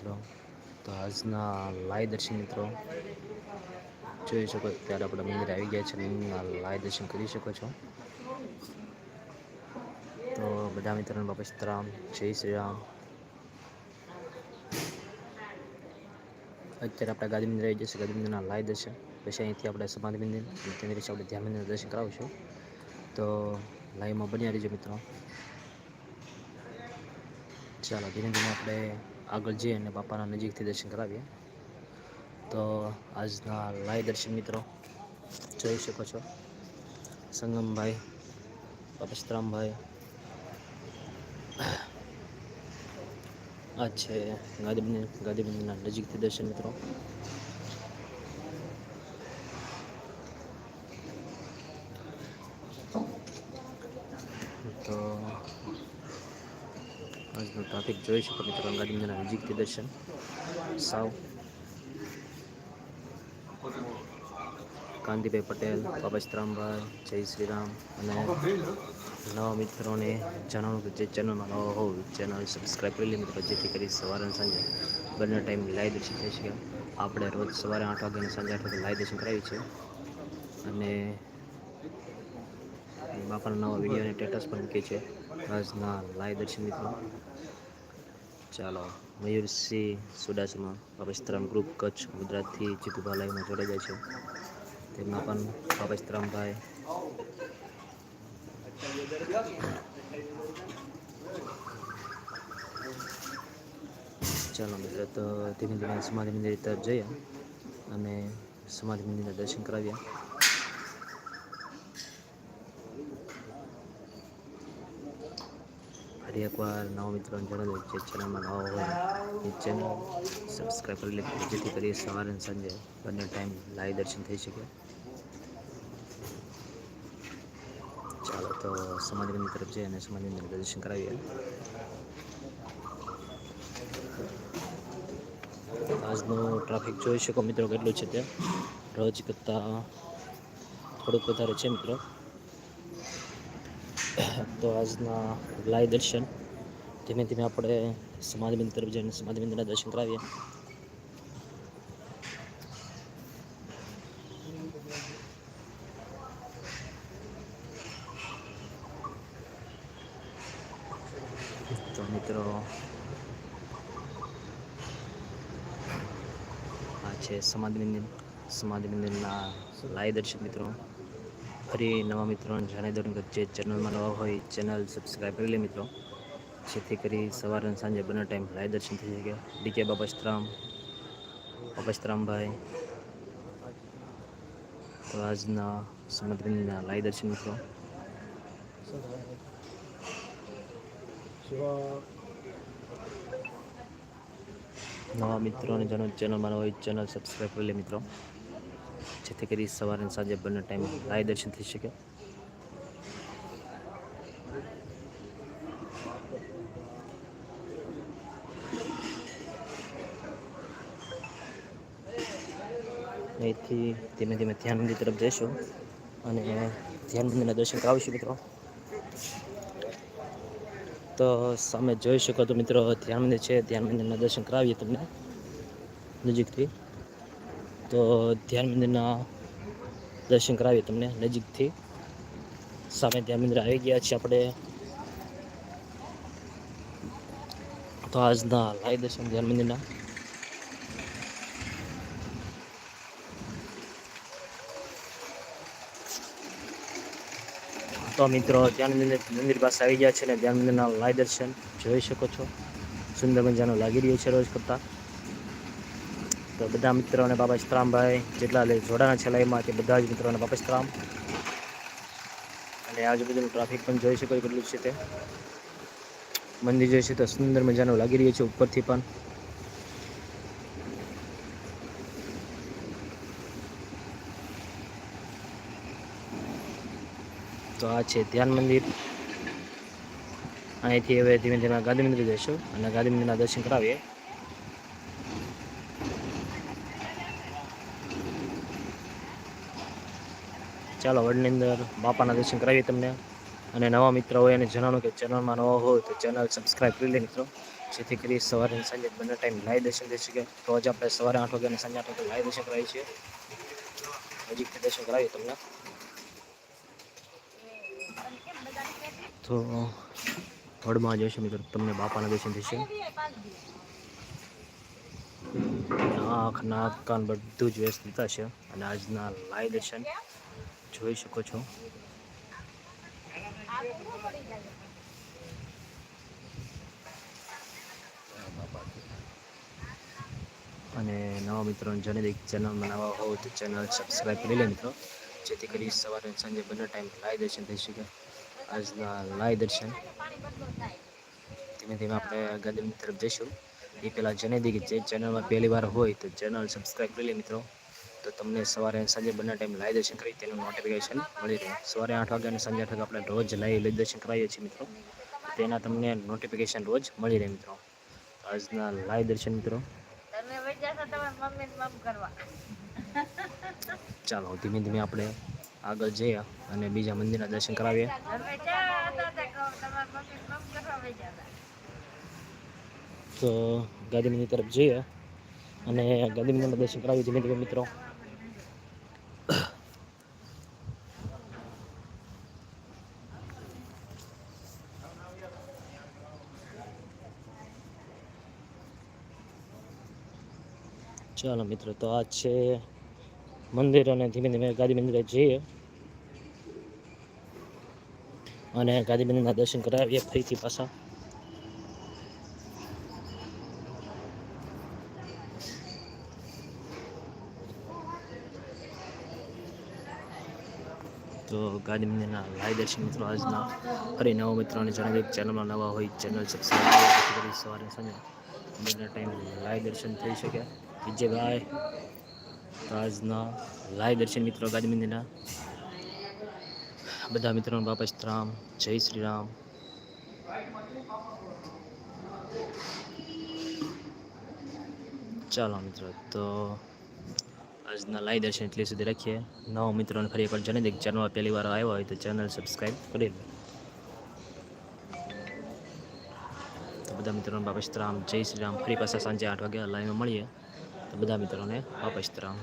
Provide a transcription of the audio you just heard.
મિત્રો. તો આજના લાઈવ દર્શન મિત્રો. જોઈ શકો ત્યારે આપણે મંદિર આવી ગયા છે લાઈવ દર્શન કરી શકો છો. તો બધા મિત્રોને બાપા સીતારામ જય શ્રી રામ. અત્યારે આપણે ગાંધી મંદિર આવી જશે. ગાંધી મંદિરના લાઈવ દર્શન. પછી અહીંથી આપણે સમાધિ મંદિર અને તેની આપણે ધ્યાન મંદિર દર્શન કરાવીશું. તો લાઈવમાં બન્યા રહીજો મિત્રો. ચાલો, ધીમે ધીમે આપણે આગળ જઈએ અને બાપાના નજીકથી દર્શન કરાવીએ. તો આજના લાઈવ દર્શન મિત્રો, જોઈ શકો છો. સંગમભાઈ બાપસ્તરામભાઈ આ છે ગાંધીબંધી ગાંધીબંધીના નજીકથી દર્શન મિત્રો તો આજનો ટ્રાફિક જોઈ શકો મિત્રો ગાંધીબંદરના નજીકથી દર્શન સાવ કાંતિભાઈ પટેલ બાબસ્તરામભાઈ જય શ્રી રામ અને નવા મિત્રોને જણાવું કે જે ચેનલમાં નવા હોવ ચેનલ સબસ્ક્રાઈબ કરી લે મિત્રો જેથી કરી સવારે અને સાંજે બંને ટાઈમ લાઈવ દર્શન થઈ શકે આપણે રોજ સવારે આઠ વાગે અને સાંજે આઠ વાગે લાઈવ દર્શન કરાવીએ છીએ. અને બાપાના નવા વીડિયો અને સ્ટેટસ પણ મૂકે છે. આજના લાઈવ દર્શન મિત્રો. ચાલો મયુરસિંહ સુડાસમાં બાબસ્તરામ ગ્રુપ કચ્છ, ગુજરાતથી જીતુભા લાઈવમાં જોડાઈ જાય છે. તેમાં પણ બાબસ્તરામભાઈ ચાલો મિત્રો, તો ધીમે ધીમે સમાધિ મંદિર તરફ જઈએ અને સમાધિ મંદિરના દર્શન કરાવ્યા ફરી એકવાર નવા મિત્રોને જણાવ્યું જે ચેનલમાં નવા હોય, એ ચેનલ સબસ્ક્રાઈબ કરી લે, જેથી કરી સવારે અને સાંજે બંને ટાઈમ લાઈવ દર્શન થઈ શકે. ચાલો તો સમાજની તરફ જઈએ અને સમાજની અંદર દર્શન કરાવીએ. આજનું ટ્રાફિક જોઈ શકો મિત્રો કેટલું છે તે રોજ કરતાં થોડુંક વધારે છે મિત્રો. તો આજના લાઈવ દર્શન ધીમે ધીમે આપણે સમાધિ મંદિર તરફ જઈને સમાધિ મંદિરના દર્શન કરાવીએ. તો મિત્રો, આ છે સમાધિ મંદિર સમાધિ મંદિરના લાઈવ દર્શન મિત્રો. ફરી નવા મિત્રોને જણાવી દઉં કે જે ચેનલમાં નવા હોય, ચેનલ સબસ્ક્રાઈબ કરી લે મિત્રો. જેથી કરી સવારે અને સાંજે બંને ટાઈમ લાઈવ દર્શન થઈ શકે. ડીકે બાપસ્તરામ બાપસ્તરામભાઈ તો આજના સમુદ્રના મંદિરના લાઈવ દર્શન મિત્રો. નવા મિત્રોને જેનો ચેનલમાં હોય, ચેનલ સબસ્ક્રાઈબ કરી લે મિત્રો. જેથી કરી સવારે સાંજે બંને ટાઈમ રાય દર્શન થઈ શકે. અહીંથી ધીમે ધીમે ધ્યાન મંદિર તરફ જઈશું અને ધ્યાન મંદિરના દર્શન કરાવીશું મિત્રો. તો સામે જોઈ શકો તો મિત્રો ધ્યાન મંદિર છે ધ્યાન મંદિરના દર્શન કરાવીએ તમને. નજીકથી. તો ધ્યાન મંદિરના દર્શન કરાવીએ તમને નજીકથી. સામે ધ્યાન મંદિર આવી ગયા છીએ આપણે. તો આજના લાઈવ દર્શન ધ્યાન મંદિરના. તો મિત્રો, ધ્યાન મંદિર મંદિર પાસે આવી ગયા છે ને ધ્યાન મંદિરના લાઈવ દર્શન જોઈ શકો છો. સુંદર મજાનો લાગી રહ્યો છે રોજ કરતાં. તો બધા મિત્રોને બાબા શ્રામભાઈ, જેટલા લે જોડાના છે લાઈવમાં તે બધા જ મિત્રોને બાબા શ્રામ. અને આજુબાજુનું ટ્રાફિક પણ જોઈ શકો કેટલું છે તે. મંદિર જોઈ છે તો સુંદર મજાનું લાગી રહ્યું છે ઉપરથી પણ. તો આ છે ધ્યાન મંદિર. અહીંથી હવે ધીમે ધીમે ગાંધી મંદિર જઈશું અને ગાંધી મંદિરના દર્શન કરાવીએ. ચાલો વડની અંદર બાપાના દર્શન કરાવીએ તમને. અને નવા મિત્ર હોય એને જણાવો કે ચેનલમાં નવા હોય તો ચેનલ સબસ્ક્રાઈબ કરી લે મિત્રો. જેથી કરી સવારે અને સાંજે બંને ટાઈમ લાઈવ દર્શન થઈ શકે. રોજ આપણે સવારે આઠ વાગે અને સાંજે આઠ વાગે લાઈવ દર્શન કરાવીએ છીએ. નજીકથી દર્શન કરાવીએ તમને. તો વડમાં જઈશું મિત્રો. તમને બાપાના દર્શન થશે. આંખ નાક, કાન બધું જ વ્યવસ્થિત છે. અને આજના લાઈવ દર્શન. જોઈ શકો છો. અને નવા મિત્રોને જનરિક ચેનલમાં નવા હોવ તો ચેનલ સબસ્ક્રાઈબ કરી લે મિત્રો. જેથી કરી સવારે સાંજે બંને ટાઈમ લાઈવ દર્શન થઈ શકે. આજના લાઈવ દર્શન. ધીમે ધીમે આપણે ગાંધીની તરફ જઈશું. એ પહેલાં જનેદી જે ચેનલમાં પહેલી વાર હોય તો ચેનલ સબસ્ક્રાઈબ કરી લે મિત્રો. તો તમને સવારે સાંજે બંને ટાઈમ લાઈવ દર્શન કરી તેનું નોટિફિકેશન મળી રહે. સવારે આઠ વાગે અને સાંજે આઠ વાગે આપણે રોજ લાઈવ દર્શન કરાવીએ છીએ મિત્રો. તેના તમને નોટિફિકેશન રોજ મળી રહે મિત્રો. આજના લાઈવ દર્શન મિત્રો. ચાલો ધીમે ધીમે આપણે આગળ જઈએ અને બીજા મંદિરના દર્શન કરાવીએ. તે ગાંધી મંદિર તરફ જઈએ અને ગાંધી મંદિરના દર્શન કરાવીએ ધીમે ધીમે મિત્રો. ચાલો મિત્રો, તો આ છે મંદિર અને ધીમે ધીમે ગાંધી મંદિરે જઈએ. અને ગાંધી મંદિરના દર્શન કરાવીએ ફરીથી પાછા. તો ગાંધી મંદિરના લાઈવ દર્શન મિત્રો, આજના ફરી નવા મિત્રોને જણાવી દઉં ચેનલમાં નવા હોય ચેનલ સબસ્ક્રાઈબ કરી સવારે સાંજે બંને ટાઈમ લાઈવ દર્શન થઈ શકે. વિજયભાઈ તો આજના લાઈવ દર્શન મિત્રો મંદિરના બધા મિત્રોને બાપા રામ જય શ્રી રામ. ચાલો મિત્રો, તો આજના લાઈવ દર્શન એટલી સુધી રાખીએ. નવા મિત્રોને ફરી એકવાર જણાવી દે કે ચેનલમાં પહેલી વાર આવ્યો હોય તો ચેનલ સબસ્ક્રાઈબ કરી લો. તો બધા મિત્રોને બાપા રામ જય શ્રી રામ. ફરી પાછા સાંજે આઠ વાગે લાઈવમાં મળીએ. બધા મિત્રોને વાપસ રામ